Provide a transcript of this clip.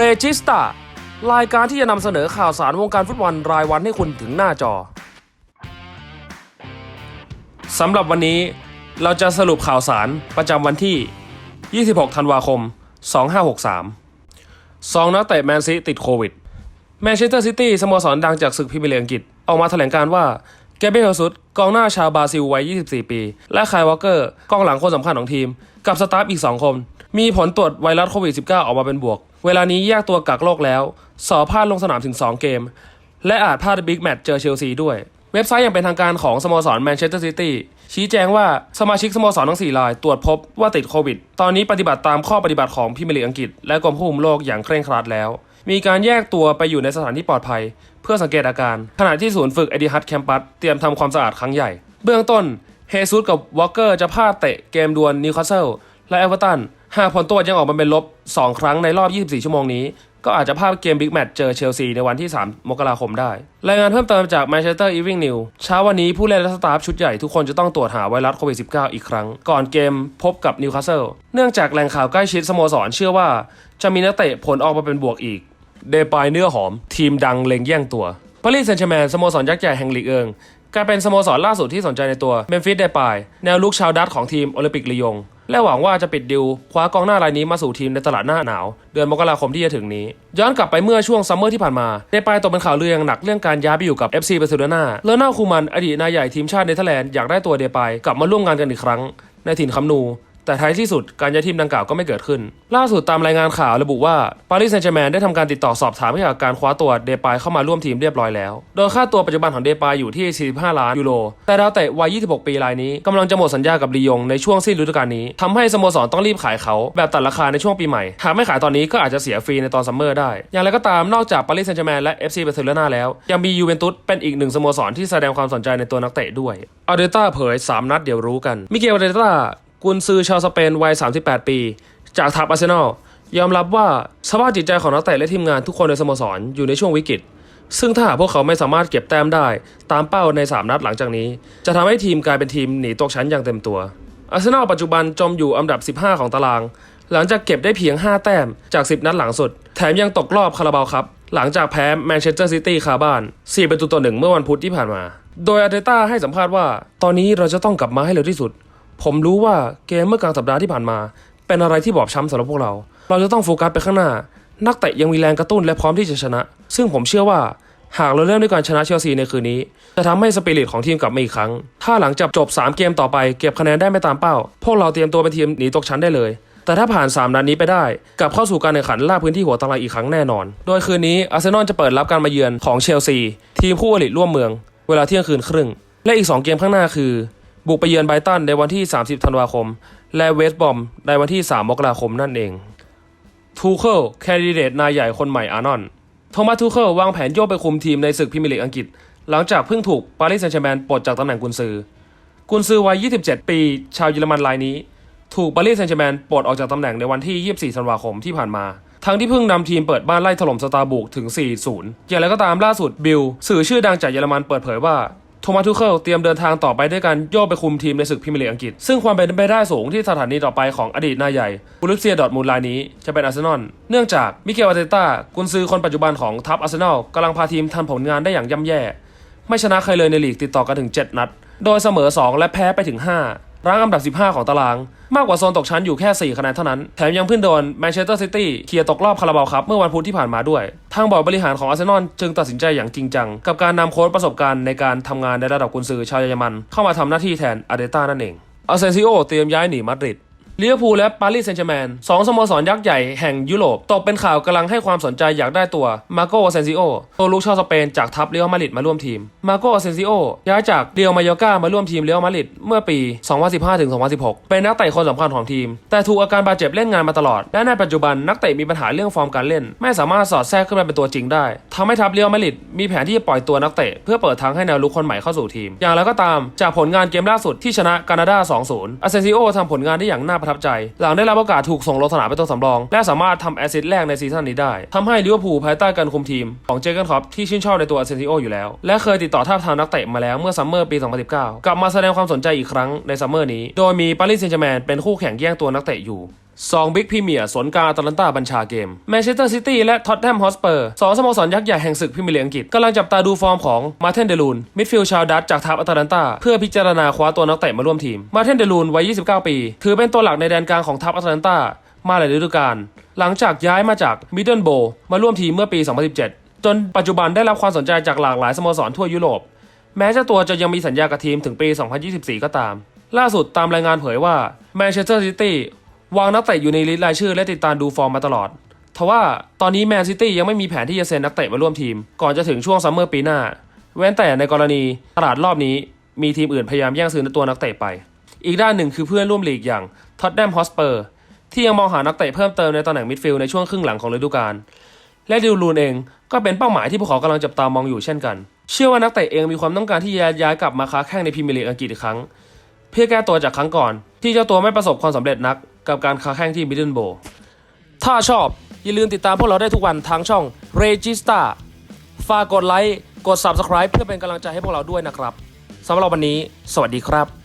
เรจิสตารายการที่จะนำเสนอข่าวสารวงการฟุตบอลรายวันให้คุณถึงหน้าจอสำหรับวันนี้เราจะสรุปข่าวสารประจำวันที่ 26 ธันวาคม 2563สองนักเตะแมนซีติดโควิด แมนเชสเตอร์ซิตี้สโมสรดังจากศึกพรีเมียร์ลีกอังกฤษ ออกมาแถลงการว่าแกเบรียลซุสกองหน้าชาวบราซิลวัย 24 ปี และคายวอลเกอร์กองหลังคนสำคัญของทีม กับสตาฟอีก 2 คน มีผลตรวจไวรัสโควิด -19 ออกมาเป็นบวก เวลานี้แยกตัวกักโรคแล้ว สอพลาดลงสนามถึง 2 เกม และอาจพลาดบิ๊กแมตช์เจอเชลซีด้วย เว็บไซต์อย่างเป็นทางการของสโมสรแมนเชสเตอร์ซิตี้ชี้แจงว่าสมาชิกสโมสรทั้ง 4 รายตรวจพบว่าติดโควิด ตอนนี้ปฏิบัติตามข้อปฏิบัติของพรีเมียร์ลีอังกฤษ และกรมควบคุมโรคอย่างเคร่งครัดแล้ว มีการแยกตัวไปอยู่ในสถานที่ปลอดภัย เพื่อสังเกตอาการ ขณะที่ศูนย์ฝึกเอดิฮัตแคมปัสเตรียมทำความสะอาดครั้งใหญ่ เบื้องต้นเฮซุสกับวอลเกอร์จะพลาดเตะเกมดวลนิวคาสเซิลและเอเวอร์ตัน หากผลตรวจยังออกมาเป็นลบ 2 ครั้งในรอบ 24 ชั่วโมงนี้ ก็อาจจะพลาดเกมบิ๊กแมตช์เจอเชลซีในวันที่ 3 มกราคมได้ รายงานเพิ่มเติมจาก Manchester Evening News เช้าวันนี้ผู้เล่นและสตาฟชุดใหญ่ทุกคนจะต้องตรวจหาไวรัสโควิด -19 อีกครั้ง ก่อนเกมพบกับนิวคาสเซิลเนื่องจากแหล่งข่าวใกล้ชิดสโมสรเชื่อว่า จะมีนักเตะผลออกมาเป็นบวกอีกเดปายเนื้อหอม ทีมดังเล็งแย่งตัวปารีสแซงต์แชร์แมนสโมสรยักษ์ใหญ่แห่งลีกเอิงกลายเป็นสโมสรล่าสุดที่สนใจในตัวเมมฟิสเดปายแนวลุกชาวดัตของทีมโอลิมปิกลียง และหวังว่าจะปิดดิวคว้ากองหน้ารายนี้มาสู่ทีมในตลาดหน้าหนาว เดือนมกราคมที่จะถึงนี้ ย้อนกลับไปเมื่อช่วงซัมเมอร์ที่ผ่านมาเดปายตกเป็นข่าวเรื่องหนักเรื่องการย้ายไปอยู่กับ FC บาร์เซโลนาเลน่าคูมันอดีตนายใหญ่ทีมชาติเนเธอร์แลนด์อยากได้ตัวเดปายกลับมาร่วมงานกันอีกครั้ง ในถิ่นคัมนู แต่ท้ายที่สุดการย้ายทีมดังกล่าวก็ไม่เกิดขึ้น ล่าสุดตามรายงานข่าวระบุว่าปารีสแซงต์แชร์แมนได้ทำการติดต่อสอบถามเกี่ยวกับการคว้าตัวเดปายเข้ามาร่วมทีมเรียบร้อยแล้ว โดยค่าตัวปัจจุบันของเดปายอยู่ที่ 45 ล้านยูโร แต่ดาวเตะวัย 26 ปีรายนี้กำลังจะหมดสัญญากับลียงในช่วงสิ้นฤดูกาลนี้ทำให้สโมสรต้องรีบขายเขา แบบตัดราคาในช่วงปีใหม่ หากไม่ขายตอนนี้ก็อาจจะเสียฟรีในตอนซัมเมอร์ได้ อย่างไรก็ตามนอกจากปารีสแซงต์แชร์แมนและ FC บาร์เซโลนาแล้ว ยังมียูเวนตุสเป็นอีกหนึ่งสโมสรที่แสดงความสนใจในตัวนักเตะด้วยอาเดต้าเผยสามนัดเดี๋ยวรู้กันมิเกลอาเดต้า กุนซือชาวสเปนวัย 38 ปี จากทัพอาร์เซนอลยอมรับว่าสภาพจิตใจของนักเตะและทีมงานทุกคนในสโมสรอยู่ในช่วงวิกฤต ซึ่งถ้าหากพวกเขาไม่สามารถเก็บแต้มได้ ตามเป้าใน 3 นัดหลังจากนี้ จะทำให้ทีมกลายเป็นทีมหนีตกชั้นอย่างเต็มตัวอาร์เซนอลปัจจุบันจมอยู่อันดับ 15 ของตาราง หลังจากเก็บได้เพียง 5 แต้มจาก 10 นัดหลังสุด แถมยังตกรอบคาราบาวครับ หลังจากแพ้แมนเชสเตอร์ซิตี้คาบ้าน 4 ประตูต่อหนึ่งเมื่อวันพุธที่ผ่านมา โดยอาร์เตต้าให้สัมภาษณ์ว่า ตอนนี้เราจะต้องกลับมาให้เร็วที่สุด ผมรู้ว่าเกมเมื่อกลางสัปดาห์ที่ผ่านมา เป็นอะไรที่บอบช้ำสำหรับพวกเรา เราจะต้องโฟกัสไปข้างหน้า นักเตะยังมีแรงกระตุ้นและพร้อมที่จะชนะ ซึ่งผมเชื่อว่าหากเราเริ่มด้วยการชนะเชลซีในคืนนี้ จะทำให้สปิริตของทีมกลับมาอีกครั้ง ถ้าหลังจากจบ 3 เกมต่อไปเก็บคะแนนได้ไม่ตามเป้า พวกเราเตรียมตัวเป็นทีมหนีตกชั้นได้เลย แต่ถ้าผ่าน 3 นัดนี้ไปได้ กลับเข้าสู่การแข่งขันล่าพื้นที่หัวตารางอีกครั้งแน่นอน โดยคืนนี้อาร์เซนอลจะเปิดรับการมาเยือนของเชลซีทีมคู่อริร่วมเมือง เวลาเที่ยงคืนครึ่ง และอีก 2 เกมข้างหน้าคือ บุกไปเยือนไบรตันในวันที่ 30 ธันวาคม และเวสต์บอมในวันที่ 3 มกราคมนั่นเอง ทูเคิลแคนดิเดตนายใหญ่คนใหม่อานอนโทมัสทูเคิลวางแผนโยกไปคุมทีมในศึกพรีเมียร์ลีกอังกฤษ หลังจากเพิ่งถูกปารีสแซงต์แชร์แมนปลดจากตำแหน่งกุนซือ กุนซือวัย 27 ปี ชาวเยอรมันรายนี้ ถูกปารีสแซงต์แชร์แมนปลดออกจากตำแหน่งในวันที่ 24 ธันวาคมที่ผ่านมาทั้งที่เพิ่งนำทีมเปิดบ้านไล่ถล่มสตาร์บุกถึง 4-0 อย่างไรก็ตามล่าสุดบิล สื่อชื่อดังจากเยอรมันเปิดเผยว่า โทมัสทูเคิลเตรียมเดินทางต่อไปด้วยการโยกไปคุมทีมในศึกพรีเมียร์ลีกอังกฤษ ซึ่งความเป็นไปได้สูงที่สถานีต่อไปของอดีตนายใหญ่บูรุสเซียดอทมูลรายนี้จะเป็นอาร์เซนอล เนื่องจากมิเกลอาร์เตต้ากุนซือคนปัจจุบันของทัพอาร์เซนอลกำลังพาทีมทำผลงานได้อย่างย่ำแย่ ไม่ชนะใครเลยในลีกติดต่อกันถึง 7 นัด โดยเสมอ 2 และแพ้ไปถึง 5 รั้งอันดับ 15 ของตาราง มากกว่าโซนตกชั้นอยู่แค่ 4 คะแนนเท่านั้น แถมยังเพิ่งโดนแมนเชสเตอร์ซิตี้เคลียร์ตกรอบคาราบาวครับ เมื่อวันพุธที่ผ่านมาด้วย ทางบอร์ดบริหารของอาร์เซนอลจึงตัดสินใจอย่างจริงจัง กับการนำโค้ชประสบการณ์ในการทำงานในระดับกุนซือชาวเยอรมัน เข้ามาทำหน้าที่แทนอาร์เดต้านั่นเองอาเซนซิโอเตรียมย้ายหนีมาดริด ลิเวอร์พูลและปารีสแซงต์แชร์แมนสองสโมสรยักษ์ใหญ่แห่งยุโรปตกเป็นข่าวกำลังให้ความสนใจอยากได้ตัวมาโกเซนซิโอตัวลูกชาวสเปนจากทัพเรอัลมาดริดมาร่วมทีมมาโกเซนซิโอย้ายจากเรียวมายอกามาร่วมทีมเรอัลมาดริดเมื่อปี 2015-2016 เป็นนักเตะคนสำคัญของทีม แต่ถูกอาการบาดเจ็บเล่นงานมาตลอด และในปัจจุบันนักเตะมีปัญหาเรื่องฟอร์มการเล่น ไม่สามารถสอดแทรกขึ้นมาเป็นตัวจริงได้ทำให้ทัพเรอัลมาดริดมีแผนที่จะปล่อยตัวนักเตะเพื่อเปิดทางให้แนวลุกคนใหม่เข้าสู่ทีม อย่างไรก็ตามจากผลงานเกมล่าสุดที่ชนะแคนาดา 2-0อาเซนซิโอทำผลงานได้อย่างน่าประทับใจ หลังได้รับโอกาสถูกส่งลงสนามเป็นตัวสำรอง และสามารถทำแอสซิสต์แรกในซีซั่นนี้ได้ทำให้ลิเวอร์พูลภายใต้การคุมทีมของเจเกนครอปที่ชื่นชอบในตัวอาเซนซิโออยู่แล้ว และเคยติดต่อทาบทามนักเตะมาแล้วเมื่อซัมเมอร์ปี 2019 กลับมาแสดงความสนใจอีกครั้งในซัมเมอร์นี้ โดยมีปารีสเซนต์แชร์แมนเป็นคู่แข่งแย่งตัวนักเตะอยู่ สองบิ๊กพรีเมียร์สนการอาตแลนตาบัญชาเกมแมนเชสเตอร์ซิตี้และท็อตแนมฮอสเปอร์สองสโมสรยักษ์ใหญ่แห่งศึกพรีเมียร์ลีกอังกฤษกำลังจับตาดูฟอร์มของมาเทนเดลูนมิดฟิลด์ชาวดัตจากทัพอตแลนตาเพื่อพิจารณาคว้าตัวนักเตะมาร่วมทีมมาเทนเดลูนวัย 29 ปี ถือเป็นตัวหลักในแดนกลางของทัพอตแลนตามาหลายฤดูกาลหลังจากย้ายมาจากมิดเดิลโบมาร่วมทีมเมื่อปี 2017 จนปัจจุบันได้รับความสนใจจากหลากหลายสโมสรทั่วยุโรปแม้เจ้าตัวจะยังมีสัญญากับทีมถึงปี 2024 ก็ตาม ล่าสุดตามรายงานเผยว่าแมนเชสเตอร์ซิตี้ วางนักเตะอยู่ในลิสต์รายชื่อและติดตามดูฟอร์มมาตลอดทว่าตอนนี้แมนซิตี้ยังไม่มีแผนที่จะเซ็นนักเตะมาร่วมทีม ก่อนจะถึงช่วงซัมเมอร์ปีหน้า เว้นแต่ในกรณีตลาดรอบนี้มีทีมอื่นพยายามแย่งซื้อตัวนักเตะไป อีกด้านหนึ่งคือเพื่อนร่วมลีกอย่างท็อตแนมฮอสเปอร์ที่ยังมองหานักเตะเพิ่มเติมในตำแหน่งมิดฟิลด์ในช่วงครึ่งหลังของฤดูกาลและดิวลูนเองก็เป็นเป้าหมายที่พวกเขากำลังจับตามองอยู่เช่นกัน เชื่อว่านักเตะเองมีความต้องการที่จะย้ายกลับมาค้าแข่งในพรีเมียร์ลีกอังกฤษอีกครั้ง เพื่อแก้ตัวจากครั้งก่อน ที่เจ้าตัวไม่ประสบความสำเร็จนัก กับการค้าแข่งที่มิดเดิลโบถ้าชอบอย่าลืมติดตามพวกเราได้ทุกวันทางช่อง Regista ฝากกดไลค์ กด Subscribe เพื่อเป็นกำลังใจให้พวกเราด้วยนะครับสำหรับวันนี้ สวัสดีครับ